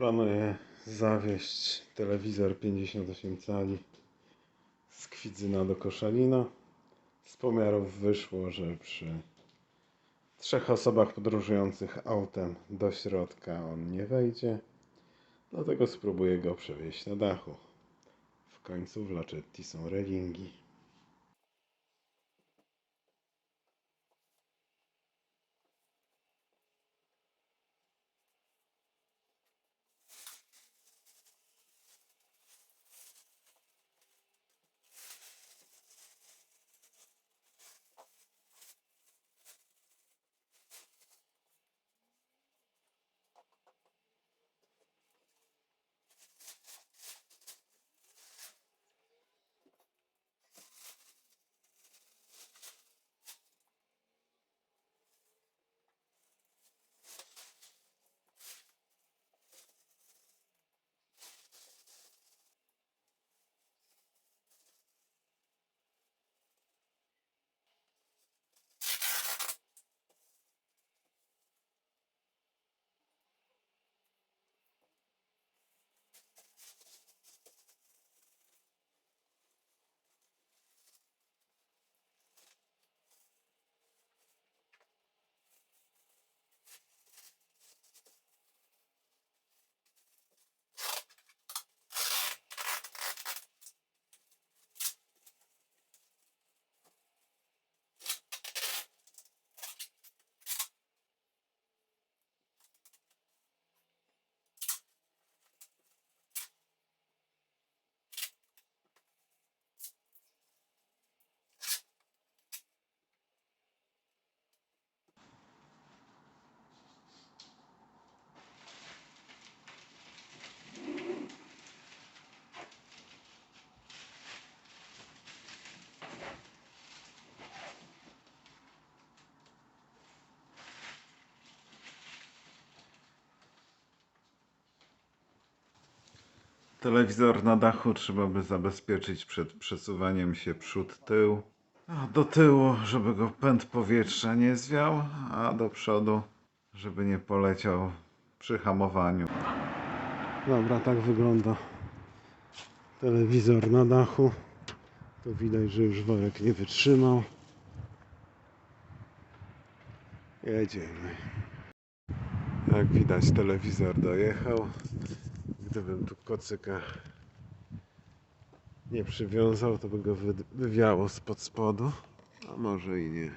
Planuję zawieźć telewizor 58 cali z Kwidzyna do Koszalina. Z pomiarów wyszło, że przy trzech osobach podróżujących autem do środka on nie wejdzie. Dlatego spróbuję go przewieźć na dachu. W końcu w Lacetti są relingi. Telewizor na dachu trzeba by zabezpieczyć przed przesuwaniem się przód-tył. Do tyłu, żeby go pęd powietrza nie zwiał, a do przodu, żeby nie poleciał przy hamowaniu. Dobra, tak wygląda telewizor na dachu. Tu widać, że już worek nie wytrzymał. Jedziemy. Jak widać, telewizor dojechał. Gdybym tu kocyka nie przywiązał, to by go wy- wywiało spod spodu. A może i nie.